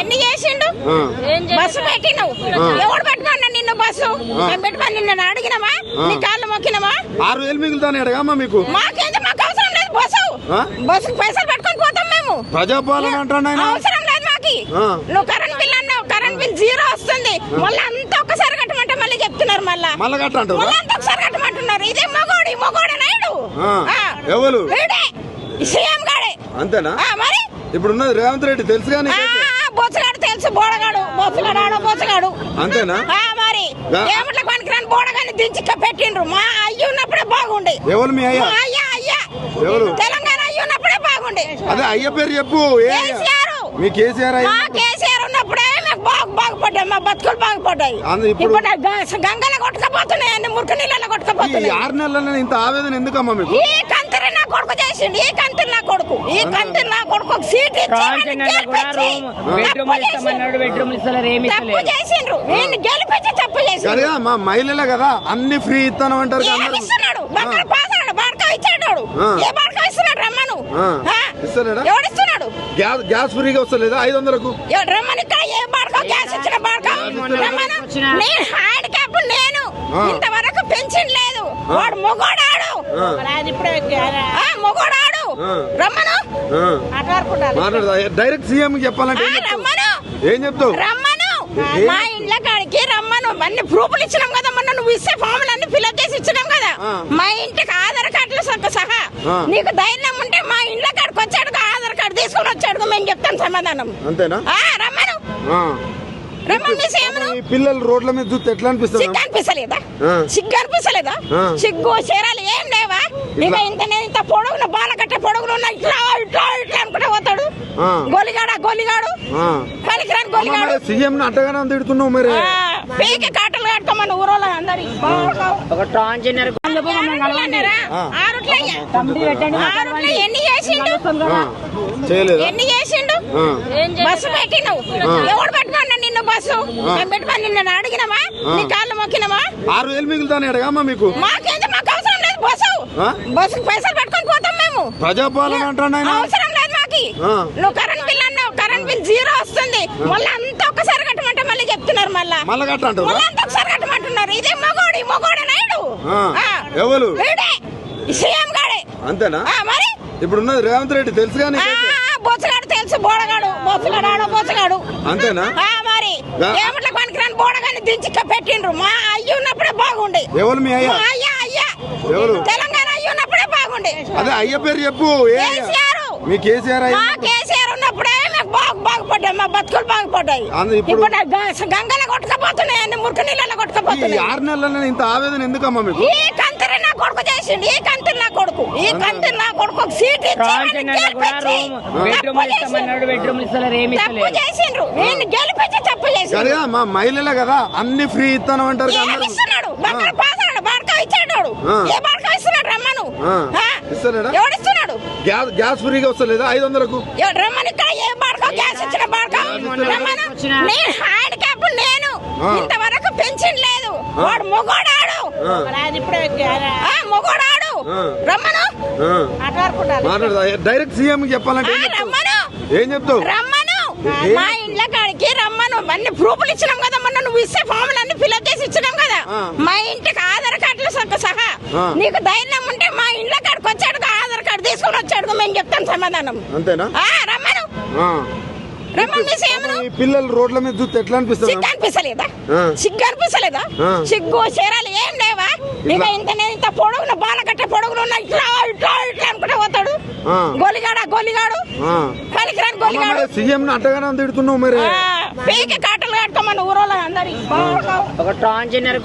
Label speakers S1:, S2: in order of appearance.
S1: ఎన్ని చేసిండు. బస్సు పెట్టినవు. ఎవడు పెట్టుకున్నా నిన్ను బస్సు? మేము పెట్టుకొని నిన్ను అడిగినామా? నీ కాళ్ళు మొక్కినామా?
S2: ఆరు వేలు మిగులుతానే అడగమ్మా మీకు?
S1: మాకేంది? మాకు అవసరం లేదు బస్సు.
S2: ఆ?
S1: బస్సుకు పైసలు పెట్టుకొని పోతాం మేము.
S2: ప్రజాపాలన అంటాడు ఆయన.
S1: అవసరం లేదు మాకి. నువ్వు కరెంట్ బిల్ అన్నావు. కరెంట్ బిల్ జీరో వస్తుంది. మళ్ళీ అంతా ఒకసారి కట్టమంటే మళ్ళీ చెప్తున్నారు మళ్ళా.
S2: మళ్ళా కట్ట అంటారా
S1: మళ్ళీ అంతా ఒకసారి కట్టమంటున్నారు ఇదే మగోడు ఈ మగోడు నాయుడు
S2: ఆ.
S1: ఆ.
S2: ఎవరు?
S1: సీఎం గాడే.
S2: అంతేనా?
S1: మరి?
S2: ఇప్పుడు ఉన్నది రేవంత్ రెడ్డి తెలుసు కానీ
S1: బొచ్చగాడు తెలుసు బోడగాడు బొచ్చగాడు బొచ్చగాడు
S2: అంతేనా?
S1: మరి?
S2: గా-
S1: ఏమిట్ల పనికిరాని బోడగాని దించి ఇక్క పెట్టిండ్రు? మా అయ్యి ఉన్నప్పుడే బాగుండే.
S2: ఎవరు మీ అయ్యా?
S1: అయ్యా అయ్యా.
S2: ఎవరు?
S1: తెలంగాణ అయ్యి ఉన్నప్పుడే బాగుండే.
S2: అదే అయ్య పేరు చెప్పు. ఏ అయ్య?
S1: కేసీఆర్.
S2: మీ కేసీఆర్ అయ్య?
S1: కేసీఆర్ బాగుపడ్డాయి మా బతుకులు బాగుపడ్డాయి.
S2: ఇప్పుడు-
S1: గంగల కొట్టుకపోతున్నాయి అన్ని మురికి నీళ్ళలో
S2: ఈ
S1: కొట్టుకపోతున్నాయి
S2: ఆరు నెలల ఇంత ఆవేదన ఎందుకమ్మా మీకు?
S1: ఈ కంతిరి నా కొడుకు చేసిండు ఈ కంతిరి నా కొడుకు. ఈ కంతిరి నా కొడుకు ఒక సీట్ చేసిండ్రు. గెలిపించి తప్పు
S2: మా మహిళలే కదా అన్ని ఫ్రీ ఇస్తాను అంటారు.
S1: ఇస్తున్నాడు బంగారు పాసాడు బాడకా ఇచ్చాడు. ఏ బాడకా ఇస్తున్నాడు రమ్మను? ఎవడిస్తున్నాడు?
S2: గ్యాస్ గ్యాస్ ఫ్రీగా వస్తలేదా? ఐదు వందలకు?
S1: ఎవడు రమ్మని నేను హ్యాండిక్యాప్ నేను. ఇంతవరకు పెన్షన్ లేదు. వాడు మొగోడాడు. మొగోడాడు.
S2: ఆ.
S1: రమ్మను.
S2: డైరెక్ట్ సీఎం చెప్పాలంటే?
S1: రమ్మను.
S2: ఏం చెప్తావు?
S1: రమ్మను. మా ఇండ్ల కాడికి రమ్మను. అన్ని ప్రూఫ్లు ఇచ్చినాం కదా. మొన్న నువ్వు ఇస్తే ఫామ్లు అన్ని ఫిల్అప్ చేసి ఇచ్చినాం కదా. మా ఇంటికి ఆధార్ కార్డులు సహా. నీకు ధైర్యం ఉంటే మా ఇండ్ల కాడికి వచ్చాడు ఆధార్ కార్డు తీసుకొని వచ్చాడు మేము చెప్తాం సమాధానం.
S2: అంతేనా?
S1: ఆ, రమ్మను.
S2: పిల్లలు రోడ్ల మీద చూస్తే ఎట్లా అనిపిస్తుంది?
S1: సిగ్గు అనిపిస్తలేదా. సిగ్గు అనిపిస్తలేదా. సిగ్గు చీరలు ఏం లేవా? ఇక ఇంత ఇంత పొడుగున బాల కట్టే పొడుగులు ఉన్న ఇట్లా ఇట్లా ఇట్లా అనుకుంటే పోతాడు. గోలిగాడా? గోలిగాడు. పలికిరాని గోలిగాడు.
S2: సీఎం అట్టగానే తిడుతున్నావు మరి.
S1: పీకి కాటలు కట్టుకోమని ఊరోళ్ళ అందరి.
S3: ఒక ట్రాన్స్జెండర్.
S1: ఎన్ని చేసిండు? ఎన్ని చేసిండు. బస్సు పెట్టినవు ఎవడు బస్సు? మేము పెట్టుకొని నిన్ను అడిగినామా నీ కాళ్ళు మొక్కినామా
S2: ఆరు వేలు మిగులుతానే అడగమ్మా మీకు?
S1: మాకేంది మాకు అవసరం లేదు బస్సు.
S2: ఆ?
S1: బస్సుకు పైసలు పెట్టుకొని పోతాం మేము.
S2: ప్రజాపాలన
S1: అవసరం లేదు మాకి. నువ్వు కరెంట్ బిల్ అన్నావు కరెంట్ బిల్ జీరో వస్తుంది. మళ్ళీ అంతా ఒకసారి కట్టమంటే మళ్ళీ చెప్తున్నారు మళ్ళా.
S2: మళ్ళా కట్ట అంటారా
S1: మళ్ళీ అంతా ఒకసారి కట్టమంటున్నారు. ఇదే మగోడు మగోడు నాయుడు.
S2: ఎవరు?
S1: సీఎం గాడే.
S2: అంతేనా?
S1: మరి?
S2: ఇప్పుడు ఉన్నది రేవంత్ రెడ్డి తెలుసు కానీ
S1: బొచ్చగాడు తెలుసు బోడగాడు బొచ్చగాడు బొచ్చగాడు
S2: అంతేనా?
S1: ఏమిట్ల పనికిరాని బోడగాని దించి పెట్టిండ్రు? మా అయ్యి ఉన్నప్పుడే బాగుండే.
S2: ఎవరు మీ అయ్యా?
S1: అయ్యా? తెలంగాణ అయ్యి ఉన్నప్పుడే బాగుండే.
S2: అదే అయ్య పేరు చెప్పు?
S1: కేసీఆర్.
S2: మీ కేసీఆర్
S1: మా కేసీఆర్ ఉన్నప్పుడే మాకు బాగు బాగుపడ్డాయి. మా బతుకులు బాగుపడ్డాయి.
S2: ఇప్పుడు-
S1: గంగల కొట్టుకపోతున్నాయి అన్ని మురికి నీళ్ళలో
S2: ఈ
S1: కొట్టుకపోతున్నాయి
S2: ఆరు నెలల ఇంత ఆవేదన ఎందుకమ్మా మీకు?
S1: కొడుకు చేసిండు. ఈ కంతిరి నా కొడుకు. ఈ కంతిరి నా కొడుకు. ఒక సీట్ ఇచ్చి గెలిపించి తప్పు చేసిండ్రు. నేను గెలిపించి
S2: సరిగా మా మహిళలే కదా అన్ని ఫ్రీ ఇస్తాను అంటారు.
S1: ఇస్తున్నాడు బంగారు పాసాడు బాడకా ఇచ్చాడు
S2: ఆ.
S1: ఏ బాడకా ఇస్తున్నాడు రమ్మను? ఎవడిస్తున్నాడు
S2: గ్యాస్ గ్యాస్ ఫ్రీగా వస్తలేదా? ఐదు వందలకు.
S1: ఎవడు రమ్మని ఇక్కడ ఏ బాడకా గ్యాస్ ఇచ్చిన బాడకా రమ్మను. నేను హ్యాండిక్యాప్ నేను.
S2: ఆ.
S1: ఇంతవరకు పెన్షన్ లేదు. వాడు.
S2: ఆ,
S1: మొగోడాడు. రమ్మను.
S2: డైరెక్ట్ సీఎం చెప్పాలంటే ఏం చెప్తావు?
S1: రమ్మను.
S2: ఏం చెప్తావు?
S1: రమ్మను.
S2: ఏ-
S1: మా ఇండ్ల కాడికి రమ్మను. అన్ని ప్రూఫ్లు ఇచ్చినాం కదా మొన్న నువ్వు ఇస్తే ఫామ్లు అన్ని ఫిల్అప్ చేసి ఇచ్చినాం కదా. మా ఇంటికి ఆధార్ కార్డులు సహా. నీకు ధైర్యం ఉంటే మా ఇండ్ల కాడికి వచ్చాడు ఆధార్ కార్డు తీసుకొని వచ్చాడు మేము చెప్తాం సమాధానం.
S2: అంతేనా?
S1: ఆ, రమ్మను.
S2: పిల్లలు రోడ్ల మీద చూస్తే ఎట్లా అనిపిస్తుంది?
S1: సిగ్గు అనిపిస్తలేదా. సిగ్గు అనిపిస్తలేదా. సిగ్గు చీరలు ఏం లేవా? ఇక ఇంత ఇంత పొడుగున బాల కట్టే పొడుగులు ఉన్న ఇట్లా ఇట్లా ఇట్లా అనుకుంటే పోతాడు. గోలిగాడా గోలిగాడు?
S2: ఆ.
S1: పలికిరాని గోలిగాడు.
S2: సీఎం అట్టగానే తిడుతున్నావు మరి?
S1: పీకి కాటలు కట్టుకోమని ఊరోళ్ళ అందరి
S3: ఒక ట్రాన్స్జెండర్